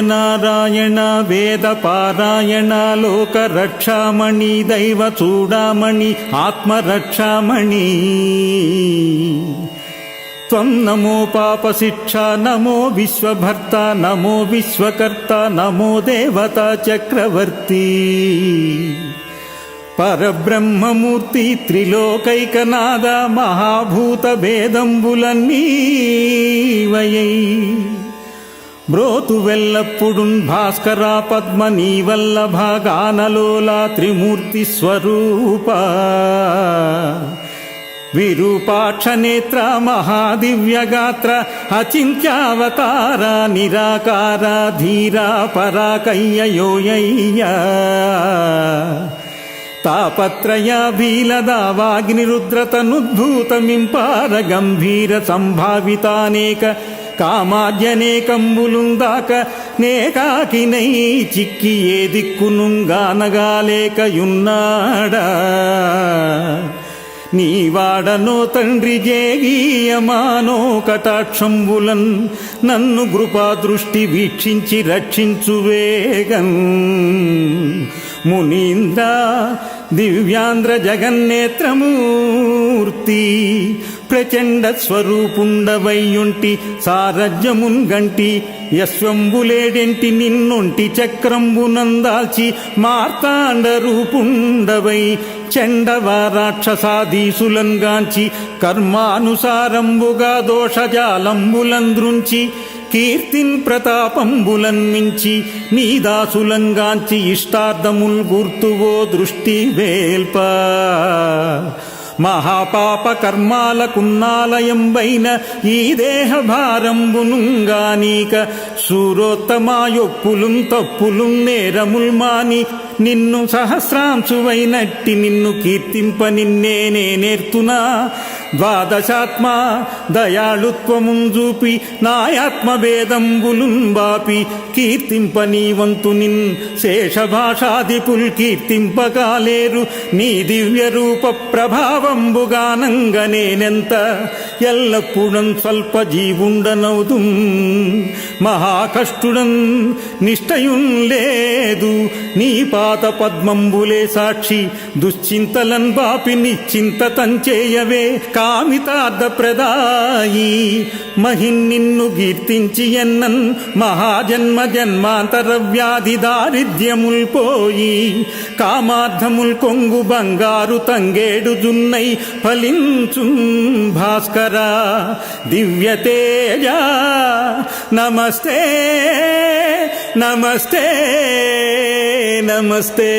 నారాయణ వేద పారాయణ లోక రక్షామణి దైవ చూడామణి ఆత్మరక్షామణి. త్వం నమో పాపశిక్ష నమో విశ్వభర్త నమో విశ్వకర్త నమో దేవతా చక్రవర్తి. పరబ్రహ్మమూర్తి త్రిలోకైకనాద మహాభూత భేదంబులన్నీ వయై బ్రోతు వెల్లప్పుడున్ భాస్కర పద్మ నీ వల్లభ గానలోలా త్రిమూర్తి స్వరూప. విరూపాక్ష నేత్ర మహాదివ్యగాత్ర అచింత్యావతార నిరాకార ధీరా పరాకయ్యయోయ్యా తాపత్రయ భీలదావాగ్నిరుద్రతనుద్భూతమింపార గంభీర సంభావితానేక కామాద్యనేకంబులుందాక నేకాకినై చిక్కి ఏ దిక్కునుంగానగాలేకయున్నాడా? నీవాడనో తండ్రి జేగీయమానో కటాక్షంబులన్. నన్ను కృపా దృష్టి వీక్షించి రక్షించు వేగం. మునీంద్ర దివ్యాంధ్ర జగన్నేత్రమూర్తి ప్రచండ స్వరూపుండవయ్యుంటి సారజ్యమున్ గంటి యశ్వంబులేడెంటి నిన్నుంటి చక్రంబునందాల్చి మార్తాండ రూపుండవై చెండవ రాక్షసాదీసులంగాంచి కర్మానుసారంబుగా దోషజాలంబులంద్రుంచి కీర్తిన్ ప్రతాపంబులన్ మించి నీ దాసులంగాంచి ఇష్టార్థముల్ గుర్తువో దృష్టి వేల్ప మహాపాప కర్మాలకున్నాలయంబైన ఈ దేహ భారంబునుంగానీక సూరోత్తమాయొప్పులుం తప్పులుం నేరముల్ మాని నిన్ను సహస్రాంశువైనట్టి నిన్ను కీర్తింప నిన్నే నేనేర్తునా ద్వాదశాత్మ దయాళుత్వముం చూపి నాయాత్మ భేదంబులున్ బాపి కీర్తింప నీవంతు నిన్ శేషభాషాదిపుల్ కీర్తింపగాలేరు నీ దివ్య రూప ప్రభావంబుగానంగ నేనెంత ఎల్లప్పుడం స్వల్ప జీవుండనవుదు మహాకష్టుడన్ నిష్టయున్ లేదు. నీ పా పాత పద్మంబులే సాక్షి. దుశ్చింతలన్ బాపి నిశ్చింత తంచేయవే కామితార్థ ప్రదాయి. మహిన్నిన్ను కీర్తించి ఎన్నన్ మహాజన్మ జన్మాంతర వ్యాధి దారిద్ర్యముల్ పోయి. కామార్థముల్ కొంగు బంగారు తంగేడు జున్నై ఫలించు భాస్కర. దివ్యతేజ నమస్తే నమస్తే. నమస్తే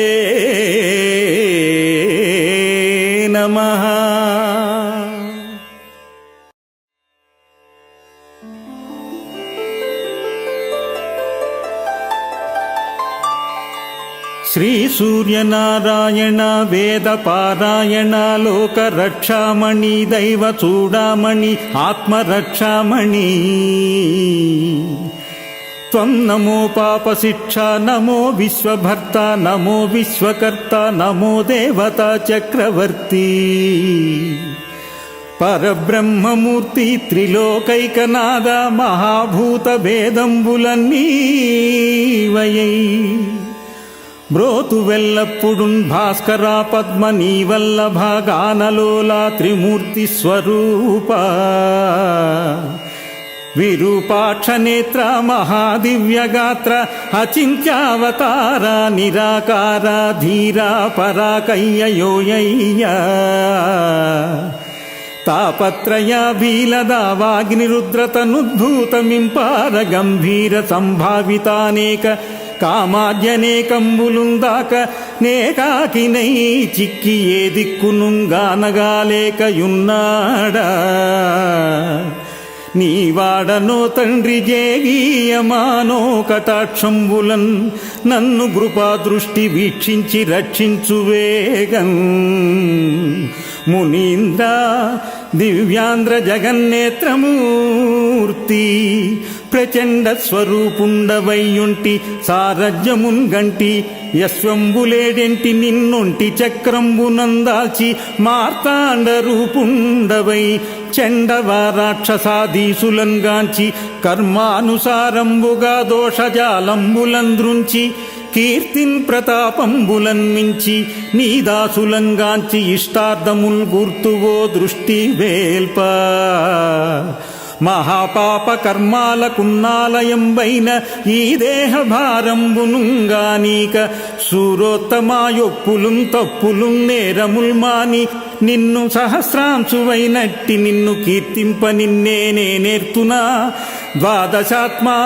నమ. శ్రీ సూర్యనారాయణ వేద పారాయణ లోక రక్షామణి దైవ చూడామణి ఆత్మరక్షామణి త్వం నమో పాపశిక్ష నమో విశ్వభర్త నమో విశ్వకర్త నమో దేవతా చక్రవర్తి. పరబ్రహ్మమూర్తి త్రిలోకైకనాద మహాభూత భేదంబులన్నీవయై బ్రోతు వెల్లప్పుడున్ భాస్కర పద్మ నీ వల్లభ గానలోలా త్రిమూర్తి స్వరూప. విరూపాక్ష నేత్ర మహాదివ్యగాత్ర అచింత్యావతార నిరాకార ధీరా పరాకయ్యయోయ్యా తాపత్రయ భీలదావాగ్నిరుద్రతనుద్భూతమింపార గంభీర సంభావితానేక కామాద్యనేకంబులుందాక నేకాకినై చిక్కి ఏ దిక్కునుంగానగాలేకయున్నాడా నీవాడనో తండ్రి జేగీయమానో కటాక్షంబులన్ నన్ను కృపా దృష్టి వీక్షించి రక్షించు వేగం. మునీంద్ర దివ్యాంధ్ర జగన్నేత్రమూర్తి ప్రచండ స్వరూపుండవయ్యుంటి సారజ్యమున్ గంటి యశ్వంబులేడెంటి నిన్నుంటి చక్రంబునందాల్చి మార్తాండ రూపుండవై చెండవ రాక్షసాదీసులంగాంచి కర్మానుసారంబుగా దోషజాలంబులంద్రుంచి కీర్తిన్ ప్రతాపంబులన్ మించి నీ దాసులంగాంచి ఇష్టార్థముల్ గుర్తువో దృష్టి వేల్ప మహాపాప కర్మాలకున్నాలయంబైన ఈ దేహ భారంబునుంగానీక సూరోత్తమాయొప్పులుం తప్పులుం నేరముల్ మాని నిన్ను సహస్రాంశువైనట్టి నిన్ను కీర్తింప నిన్నే నేర్తునా ద్వాదశాత్మా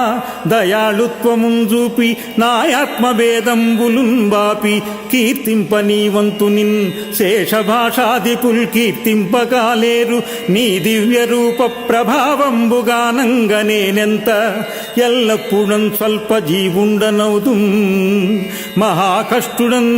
దయాళుత్వముం చూపి నాయాత్మభేదంబులున్ బాపి కీర్తింప నీ నిన్ శేషభాషాదిపుల్ కీర్తింపకాలేరు నీ దివ్య రూప ప్రభావంబుగానంగ నేనెంత ఎల్లప్పుడం స్వల్ప జీవుండనవుదు మహాకష్టుడన్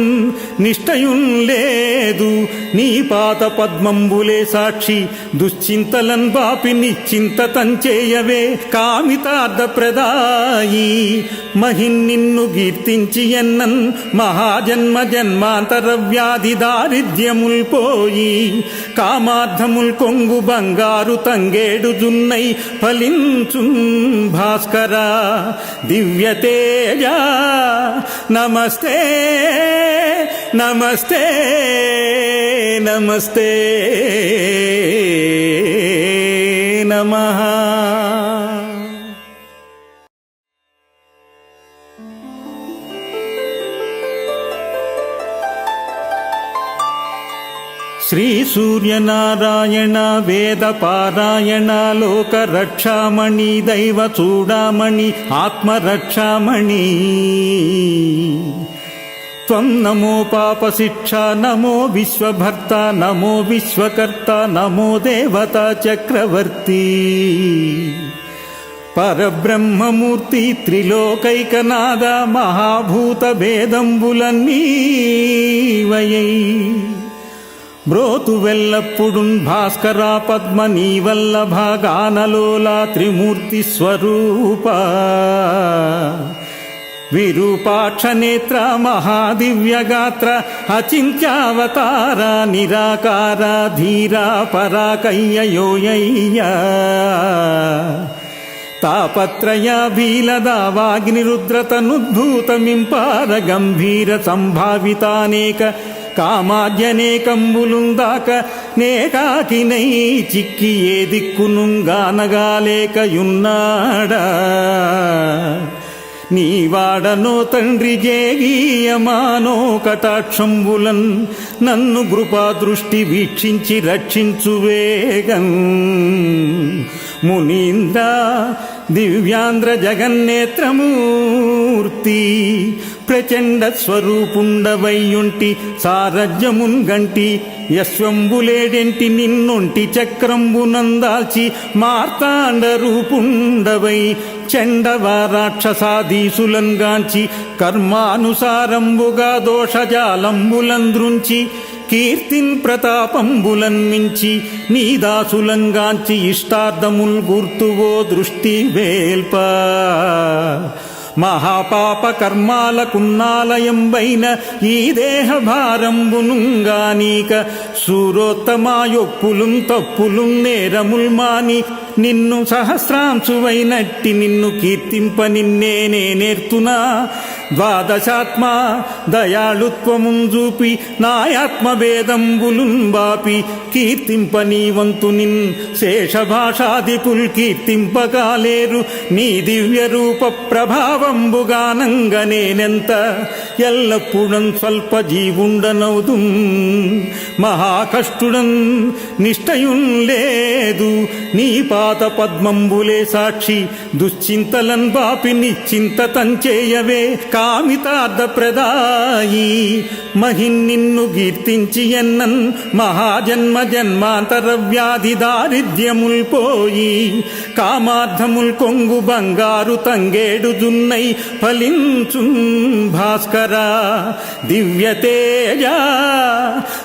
నిష్టయున్ లేదు నీ పాత పద్మంబులే సాక్షి దుశ్చింతలన్ బాపి నిశ్చింత తంచేయవే కామితార్థ ప్రదాయి మహిన్ నిన్ను కీర్తించి ఎన్నన్ మహాజన్మ జన్మాంతర వ్యాధి దారిద్ర్యముల్ పోయి. కామార్థముల్ కొంగు బంగారు తంగేడు జున్నై ఫలించు భాస్కర. దివ్య తేజ నమస్తే నమస్తే నమస్తే నమః. శ్రీ సూర్యనారాయణ వేద పారాయణ లోక రక్షామణి దైవ చూడామణి ఆత్మరక్షామణి త్వం నమో పాపశిక్ష నమో విశ్వభర్త నమో విశ్వకర్త నమో దేవత చక్రవర్తి. పరబ్రహ్మమూర్తి త్రిలోకైకనాద మహాభూత భేదంబులన్నీ వయై బ్రోతు వెల్లప్పుడున్ భాస్కర పద్మ నీ వల్లభ గానలోలా త్రిమూర్తి స్వరూప. విరూపాక్ష నేత్ర మహాదివ్యగాత్ర అచింత్యావతార నిరాకార ధీరా పరాకయ్యయోయ్య తాపత్రయ భీలదావాగ్నిరుద్రతనుద్భూతమింపార గంభీర సంభావితానేక కామాద్యనేకంబులుందాక నేకాకినై చిక్కి ఏ దిక్కునుంగానగాలేకయున్నాడా నీవాడనో తండ్రి జేగీయమానో కటాక్షంబులన్ నన్ను కృపా దృష్టి వీక్షించి రక్షించు వేగం. మునీంద్ర దివ్యాంధ్ర జగన్నేత్రమూర్తి ప్రచండ స్వరూపుండవయ్యుంటి సారథ్యమున్ గంటి యశ్వంబులేడెంటి నిన్నొంటి చక్రంబునందాల్చి మార్తాండ రూపుండవై చండవ రాక్షసాదీసులంగాంచి కర్మానుసారంబుగా దోషజాలంబులంద్రుంచి కీర్తిన్ ప్రతాపంబులన్ మించి నీ దాసులంగాంచి ఇష్టార్థముల్ గుర్తువో దృష్టి వేల్పా. మహాపాప కర్మాలకున్నాలయంబైన ఈ దేహ భారంబునుంగానీక సూరోత్తమాయొప్పులుం తప్పులుం నేరముల్ మాని నిన్ను సహస్రాంశువైనట్టి నిన్ను కీర్తింప నిన్నే నేర్తునా ద్వాదశాత్మా దయాళుత్వముం చూపి నాయాత్మభేదంబులున్ బాపి కీర్తింప నీ వంతు నిన్ శేషభాషాదిపుల్ కీర్తింపకాలేరు నీ దివ్య రూప ప్రభావంబుగానంగ నేనెంత ఎల్లప్పుడం స్వల్ప జీవుండనవుదు మహాకష్టుడన్ నిష్టయున్ లేదు నీ పాత పద్మంబులే సాక్షి దుశ్చింతలన్ బాపి నిశ్చింత తంచేయవే కామితార్థ ప్రదాయి మహిన్ నిన్ను కీర్తించి ఎన్నన్ మహాజన్మ జన్మాంతర వ్యాధి దారిద్ర్యముల్ పోయి. కామార్థముల్ కొంగు బంగారు తంగేడు జున్నై ఫలించు భాస్కర. దివ్య తేజ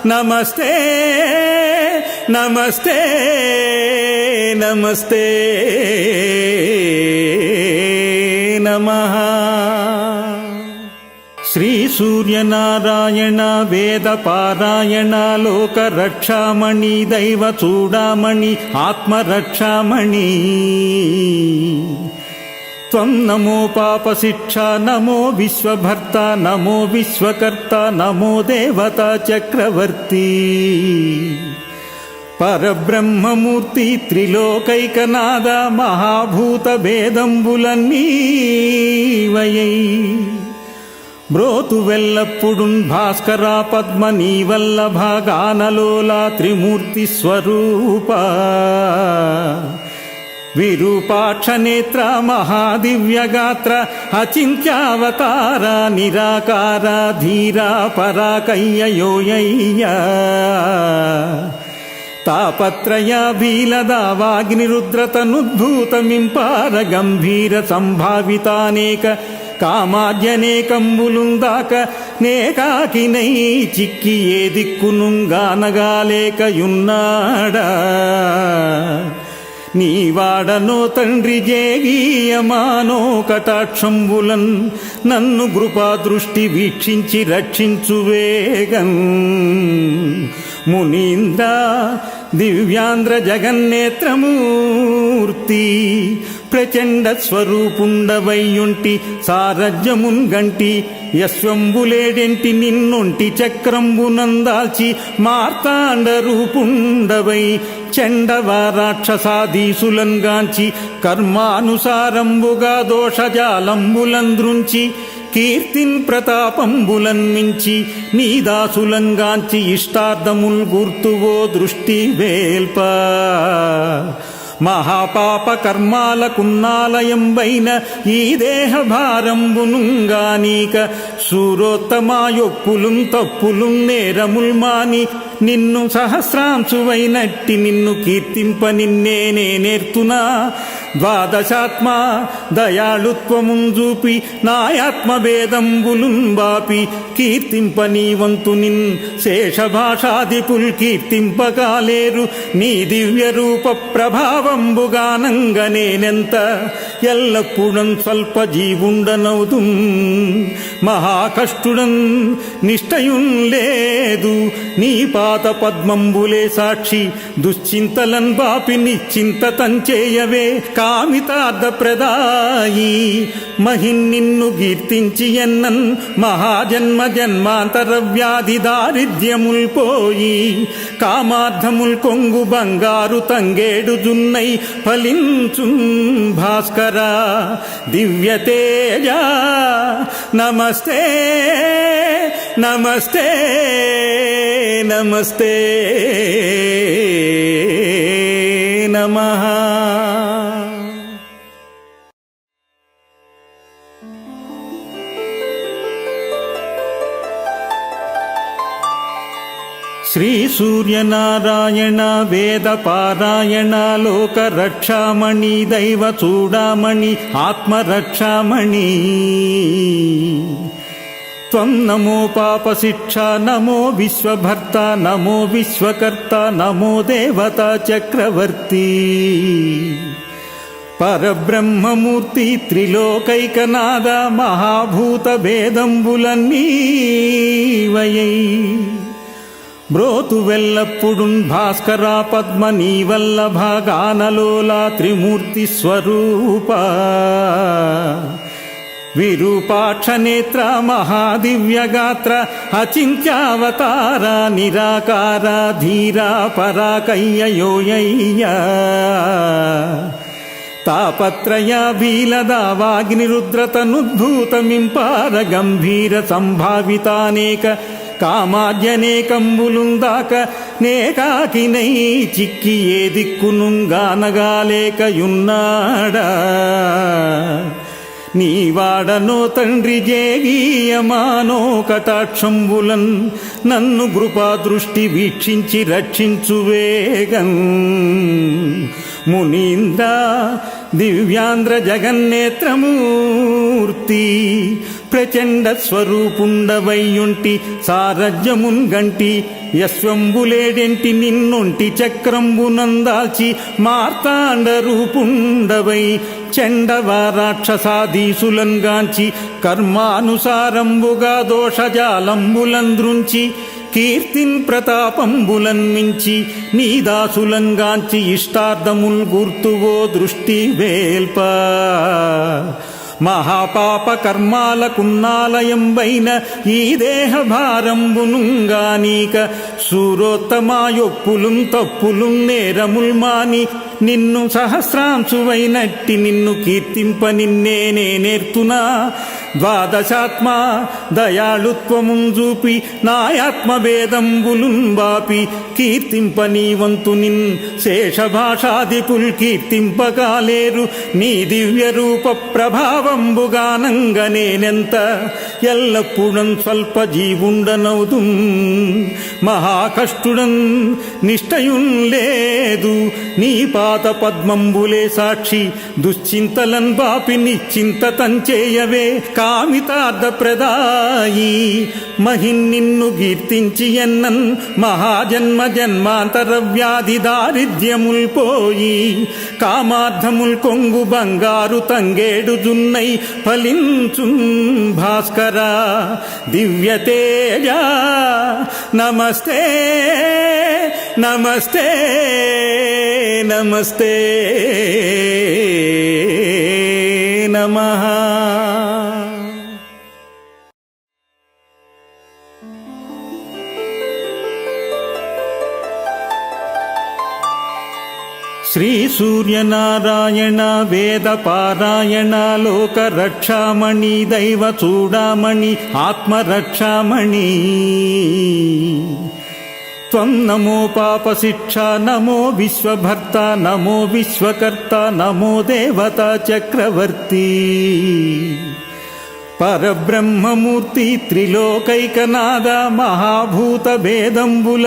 నమస్తే నమస్తే నమస్తే. సూర్యనారాయణ వేద పారాయణ లోక రక్షామణి దైవ చూడామణి ఆత్మరక్షామణి. త్వం నమో పాప శిక్ష నమో విశ్వభర్త నమో విశ్వకర్త నమో దేవతా చక్రవర్తి. పరబ్రహ్మమూర్తి త్రిలోకైకనాద మహాభూత భేదంబులన్నీ వయై బ్రోతు వెల్లప్పుడున్ భాస్కర పద్మ నీ వల్లభ గానలోలా త్రిమూర్తి స్వరూప. విరూపాక్ష నేత్ర మహాదివ్యగాత్ర అచింత్యావతార నిరాకార ధీరా పరాకయ్యయోయ్యా తాపత్రయాభీలదావాగ్నిరుద్రతనుద్భూతమింపార గంభీర సంభావితానేక కామాద్యనేకంబులుందాక నేకాకినై చిక్కి ఏ దిక్కునుంగానగాలేకయున్నాడా నీవాడనో తండ్రి జేగీయమానో కటాక్షంబులన్ నన్ను కృపా దృష్టి వీక్షించి రక్షించు వేగం. దివ్యాంధ్ర జగన్నేత్రమూర్తి ప్రచండ స్వరూపుండవయ్యుంటి సారథ్యమున్ గంటి యశ్వంబులేడెంటి నిన్నొంటి చక్రంబునందాల్చి మార్తాండ రూపుండవై చండవారాక్షసాధీసులన్ గాంచి కర్మానుసారంబుగా దోషజాలంబులంద్రుంచి కీర్తిన్ ప్రతాపంబులన్ మించి నీ దాసులంగాంచి ఇష్టార్థముల్ గుర్తువో దృష్టి వేల్ప. మహాపాప కర్మాలకున్నాలయంబైన ఈ దేహ భారంబునుంగానీక సూరోత్తమాయొప్పులుం తప్పులుం నేరముల్ మాని నిన్ను సహస్రాంశువైనట్టి నిన్ను కీర్తింప నిన్నే నేనేర్తునా ద్వాదశాత్మ దయాళుత్వముం చూపి నాయాత్మభేదంబులుం బాపి కీర్తింప నీ వంతు నిన్ శేషభాషాదిపుల్ కీర్తింపగాలేరు నీ దివ్య రూప ప్రభావంబుగానంగ నేనెంత ఎల్లప్పుడం స్వల్ప జీవుండనవుదు మహాకష్టుడన్ నిష్టయున్ లేదు. నీ పా పాత పద్మంబులే సాక్షి. దుశ్చింతలన్ బాపి నిశ్చింత తంచేయవే. కామితార్థ ప్రదాయి. మహిన్ నిన్ను కీర్తించి ఎన్నన్ మహాజన్మ జన్మాంతర వ్యాధి దారిద్ర్యముల్ పోయి. కామార్థముల్ కొంగు బంగారు తంగేడు జున్నై ఫలించున్ భాస్కర. దివ్యతేజ నమస్తే నమస్తే. నమస్తే నమ. శ్రీ సూర్యనారాయణ వేద పారాయణ లోక రక్షామణి దైవ చూడామణి ఆత్మరక్షామణి త్వం నమో పాపశిక్ష నమో విశ్వభర్త నమో విశ్వకర్త నమో దేవత చక్రవర్తి. పరబ్రహ్మమూర్తి త్రిలోకైకనాద మహాభూత భేదంబులన్నీవయై బ్రోతు వెల్లప్పుడున్ భాస్కర పద్మ నీ వల్లభ గానలోలా త్రిమూర్తి స్వరూప. విరూపాక్ష నేత్ర మహాదివ్యగాత్ర అచింత్యావతార నిరాకార ధీరా పరాకయ్యయోయ్యా తాపత్రయాభీలదావాగ్నిరుద్రతనుద్భూతమింపార గంభీర సంభావితానేక కామాద్యనేకంబులుందాక నేకాకినై చిక్కి ఏ దిక్కునుంగానగాలేకయున్నాడా నీ వాడనో తండ్రి జేవీయమానో కటాక్షంబులన్ నన్ను కృపా దృష్టి వీక్షించి రక్షించు వేగం. మునీంద్ర దివ్యాంధ్ర జగన్నేత్రమూర్తి ప్రచండ స్వరూపుండవయ్యుంటి సారథ్యమున్ గంటి యశ్వంబులేడెంటి నిన్నుంటి చక్రంబునందాల్చి మార్తాండ రూపుండవై చండవ రాక్షసాధీసులంగాంచి కర్మానుసారంబుగా దోషజాలంబులంద్రుంచి కీర్తిన్ ప్రతాపంబులన్ మించి నీ దాసులంగాంచి ఇష్టార్థముల్ గుర్తువో దృష్టి వేల్ప. మహాపాప కర్మాలకున్నాలయంబైన ఈ దేహ భారంబునుంగానీక సూరోత్తమాయొప్పులుం తప్పులుం నేరముల్ మాని నిన్ను సహస్రాంశువైనట్టి నిన్ను కీర్తింప నిన్నే నేర్తునా. ద్వాదశాత్మ దయాళుత్వముం చూపి నాయాత్మభేదంబులున్ బాపి కీర్తింప నీ వంతు నిన్ శేషభాషాదిపుల్ కీర్తింపగాలేరు నీ దివ్య రూప ప్రభావంబుగానంగ నేనెంత ఎల్లప్పుడం స్వల్ప జీవుండనవుదు మహాకష్టుడన్ నిష్టయున్ లేదు. నీ పా పాత పద్మంబులే సాక్షి. దుశ్చింతలన్ బాపి నిశ్చింత తంచేయవే. కామితార్థ ప్రదాయి మహిన్ నిన్ను కీర్తించి ఎన్నన్ మహాజన్మ జన్మాంతర వ్యాధి దారిద్ర్యముల్ పోయి. కామార్థముల్ కొంగు బంగారు తంగేడు జున్నై ఫలించున్ భాస్కర. దివ్యతేజ నమస్తే. నమస్తే నమస్తే. నమ. శ్రీ సూర్యనారాయణ వేద పారాయణ లోక రక్షామణి దైవ చూడామణి ఆత్మరక్షామణి త్వం నమో పాపశిక్ష నమో విశ్వభర్త నమో విశ్వకర్త నమో దేవత చక్రవర్తి. పరబ్రహ్మమూర్తి త్రిలోకైకనాద మహాభూత భేదంబులన్నీవయై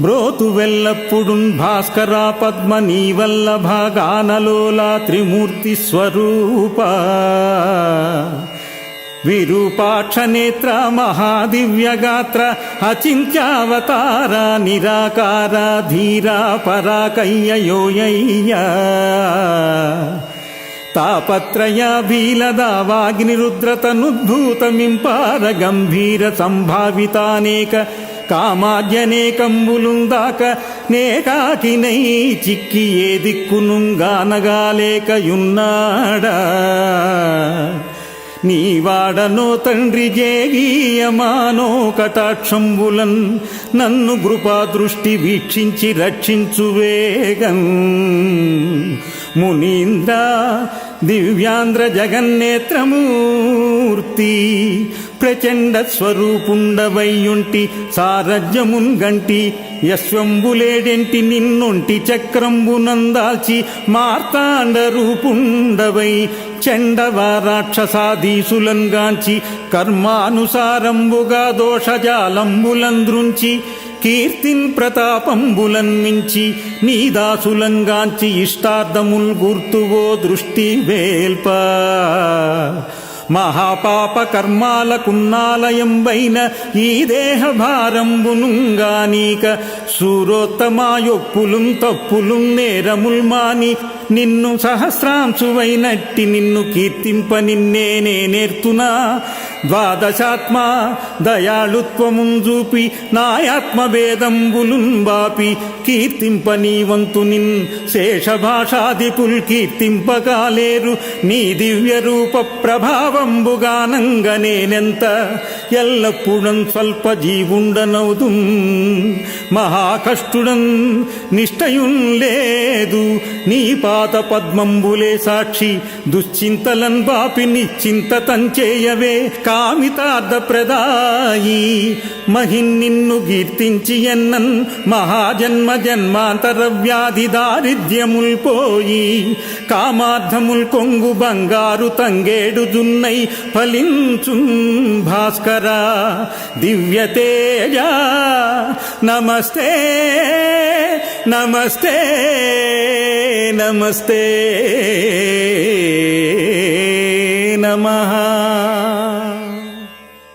బ్రోతు వెల్లప్పుడున్ భాస్కర పద్మ నీ వల్లభ త్రిమూర్తి స్వరూప. విరూపాక్ష నేత్ర మహాదివ్యగాత్ర అచింత్యావతార నిరాకార ధీరా పరాకయ్యయోయ్య తాపత్రయ భీలదావాగ్నిరుద్రతనుద్భూతమింపార గంభీర సంభావితానేక కామాద్యనేకంబులుందాక నేకాకినై చిక్కి ఏ దిక్కునుంగానగాలేకయున్నాడా నీవాడనో తండ్రి జేగీయమానో కటాక్షంబులన్ నన్ను కృపా దృష్టి వీక్షించి రక్షించు వేగం. మునీంద్ర దివ్యాంధ్ర జగన్నేత్రమూర్తి ప్రచండ స్వరూపుండవయ్యుంటి సారథ్యమున్ గంటి యశ్వంబులేడెంటి నిన్నుంటి చక్రంబునందాల్చి మార్తాండ రూపుండవై చెండవ రాక్షసాధీసులంగాంచి కర్మానుసారంబుగా దోషజాలంబులంద్రుంచి కీర్తిన్ ప్రతాపంబులన్ మించి నీ దాసులంగాంచి ఇష్టార్థముల్ గుర్తువో దృష్టి వేల్ప. మహాపాప కర్మాలకున్నాలయంబైన ఈ దేహ భారంబునుంగానీక సూరోత్తమాయొప్పులుం తప్పులుం నేరముల్ మాని నిన్ను సహస్రాంశువైనట్టి నిన్ను కీర్తింప నిన్నే నేర్తునా ద్వాదశాత్మా దయాళుత్వముం చూపి నాయాత్మభేదంబులున్ బాపి కీర్తింప నీ వంతు శేషభాషాదిపుల్ కీర్తింపగాలేరు నీ దివ్య రూప ప్రభావంబుగానంగ నేనెంత ఎల్లప్పుడం స్వల్ప జీవుండనవుదుం మహాకష్టుడన్ నిష్టయున్ లేదు నీ పాత పద్మంబులే సాక్షి దుశ్చింతలన్ బాపి నిశ్చింత తంచేయవే కామితార్థ ప్రదాయి మహిన్ నిన్ను కీర్తించి ఎన్నన్ మహాజన్మ జన్మాంతర వ్యాధి దారిద్ర్యముల్ పోయి. కామార్థముల్ కొంగు బంగారు తంగేడు జున్నై ఫలించున్ భాస్కర. దివ్య తేజ నమస్తే నమస్తే నమస్తే నమః.